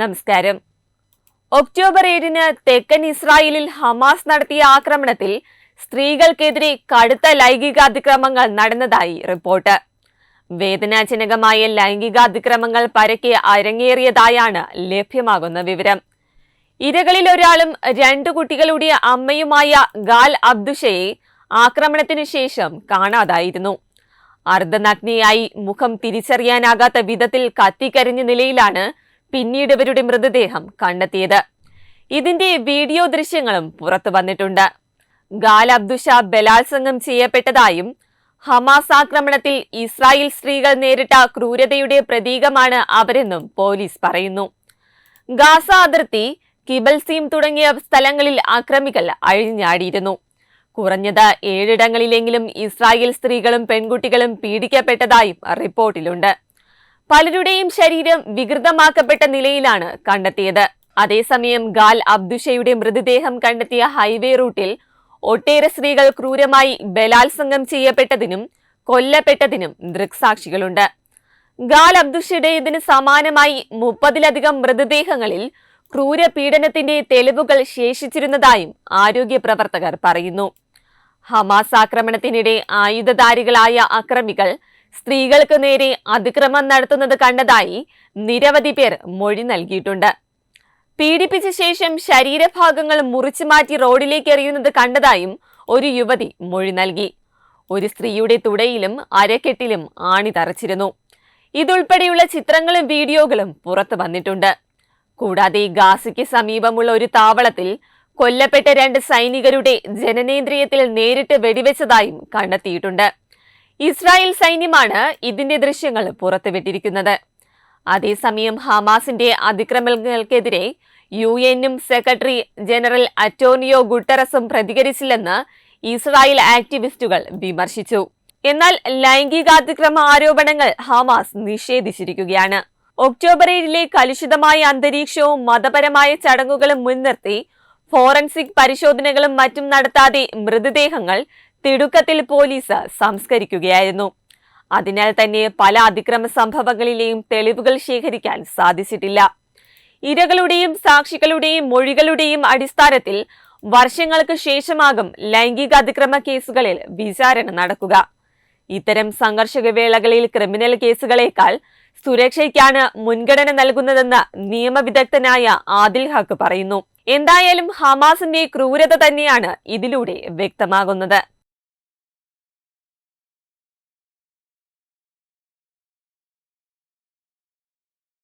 നമസ്കാരം. ഒക്ടോബർ ഏഴിന് തെക്കൻ ഇസ്രായേലിൽ ഹമാസ് നടത്തിയ ആക്രമണത്തിൽ സ്ത്രീകൾക്കെതിരെ കടുത്ത ലൈംഗികാതിക്രമങ്ങൾ നടന്നതായി റിപ്പോർട്ട്. വേദനാജനകമായ ലൈംഗികാതിക്രമങ്ങൾ പരക്കെ അരങ്ങേറിയതായാണ് ലഭ്യമാകുന്ന വിവരം. ഇരകളിൽ ഒരാളും രണ്ടു കുട്ടികളുടെ അമ്മയുമായ ഗാൽ അബ്ദുഷയെ ആക്രമണത്തിനു ശേഷം കാണാതായിരുന്നു. അർദ്ധനഗ്നിയായി മുഖം തിരിച്ചറിയാനാകാത്ത വിധത്തിൽ കത്തിക്കരിഞ്ഞ നിലയിലാണ് പിന്നീട് ഇവരുടെ മൃതദേഹം കണ്ടെത്തിയത്. ഇതിന്റെ വീഡിയോ ദൃശ്യങ്ങളും പുറത്തു വന്നിട്ടുണ്ട്. ഗാൽ അബ്ദുഷ ബലാത്സംഗം ചെയ്യപ്പെട്ടതായും ഹമാസ് ആക്രമണത്തിൽ ഇസ്രായേൽ സ്ത്രീകൾ നേരിട്ട ക്രൂരതയുടെ പ്രതീകമാണ് അവരെന്നും പോലീസ് പറയുന്നു. ഗാസ അതിർത്തി കിബൽസീം തുടങ്ങിയ സ്ഥലങ്ങളിൽ ആക്രമികൾ അഴിഞ്ഞാടിയിരുന്നു. കുറഞ്ഞത് ഏഴിടങ്ങളിലെങ്കിലും ഇസ്രായേൽ സ്ത്രീകളും പെൺകുട്ടികളും പീഡിക്കപ്പെട്ടതായും റിപ്പോർട്ടിലുണ്ട്. പലരുടെയും ശരീരം വികൃതമാക്കപ്പെട്ട നിലയിലാണ് കണ്ടെത്തിയത്. അതേസമയം ഗാൽ അബ്ദുഷയുടെ മൃതദേഹം കണ്ടെത്തിയ ഹൈവേ റൂട്ടിൽ ഒട്ടേറെ സ്ത്രീകൾ ക്രൂരമായി ബലാത്സംഗം ചെയ്യപ്പെട്ടതിനും കൊല്ലപ്പെട്ടതിനും ദൃക്സാക്ഷികളുണ്ട്. ഗാൽ അബ്ദുഷയുടേതിന് സമാനമായി മുപ്പതിലധികം മൃതദേഹങ്ങളിൽ ക്രൂരപീഡനത്തിന്റെ തെളിവുകൾ ശേഷിച്ചിരുന്നതായും ആരോഗ്യ പ്രവർത്തകർ പറയുന്നു. ഹമാസ് ആക്രമണത്തിനിടെ ആയുധധാരികളായ അക്രമികൾ സ്ത്രീകൾക്ക് നേരെ അതിക്രമം നടത്തുന്നത് കണ്ടതായി നിരവധി പേർ മൊഴി നൽകിയിട്ടുണ്ട്. പീഡിപ്പിച്ച ശേഷം ശരീരഭാഗങ്ങൾ മുറിച്ചു മാറ്റി റോഡിലേക്ക് എറിയുന്നത് കണ്ടതായും ഒരു യുവതി മൊഴി നൽകി. ഒരു സ്ത്രീയുടെ തുടയിലും അരക്കെട്ടിലും ആണി തറച്ചിരുന്നു. ഇതുൾപ്പെടെയുള്ള ചിത്രങ്ങളും വീഡിയോകളും പുറത്തു വന്നിട്ടുണ്ട്. കൂടാതെ ഗാസയ്ക്ക് സമീപമുള്ള ഒരു താവളത്തിൽ കൊല്ലപ്പെട്ട രണ്ട് സൈനികരുടെ ജനനേന്ദ്രിയത്തിൽ നേരിട്ട് വെടിവെച്ചതായും കണ്ടെത്തിയിട്ടുണ്ട്. ഇസ്രായേൽ സൈന്യമാണ് ഇതിന്റെ ദൃശ്യങ്ങൾ പുറത്തുവിട്ടിരിക്കുന്നത്. അതേസമയം ഹമാസിന്റെ അതിക്രമങ്ങൾക്കെതിരെ യു എന്നും സെക്രട്ടറി ജനറൽ അറ്റോണിയോ ഗുട്ടറസും പ്രതികരിച്ചില്ലെന്ന് ഇസ്രായേൽ ആക്ടിവിസ്റ്റുകൾ വിമർശിച്ചു. എന്നാൽ ലൈംഗികാതിക്രമ ആരോപണങ്ങൾ ഹമാസ് നിഷേധിച്ചിരിക്കുകയാണ്. ഒക്ടോബർ ഏഴിലെ കലുഷിതമായ അന്തരീക്ഷവും മതപരമായ ചടങ്ങുകളും മുൻനിർത്തി ഫോറൻസിക് പരിശോധനകളും മറ്റും നടത്താതെ മൃതദേഹങ്ങൾ തിടുക്കത്തിൽ പോലീസ് സംസ്കരിക്കുകയായിരുന്നു. അതിനാൽ തന്നെ പല അതിക്രമ സംഭവങ്ങളിലെയും തെളിവുകൾ ശേഖരിക്കാൻ സാധിച്ചിട്ടില്ല. ഇരകളുടെയും സാക്ഷികളുടെയും മൊഴികളുടെയും അടിസ്ഥാനത്തിൽ വർഷങ്ങൾക്ക് ശേഷമാകും ലൈംഗിക അതിക്രമ കേസുകളിൽ വിചാരണ നടക്കുക. ഇത്തരം സംഘർഷവേളകളിൽ ക്രിമിനൽ കേസുകളേക്കാൾ സുരക്ഷയ്ക്കാണ് മുൻഗണന നൽകുന്നതെന്ന് നിയമവിദഗ്ധനായ ആദിൽ ഹക്ക് പറയുന്നു. എന്തായാലും ഹമാസിന്റെ ക്രൂരത തന്നെയാണ് ഇതിലൂടെ വ്യക്തമാകുന്നത്.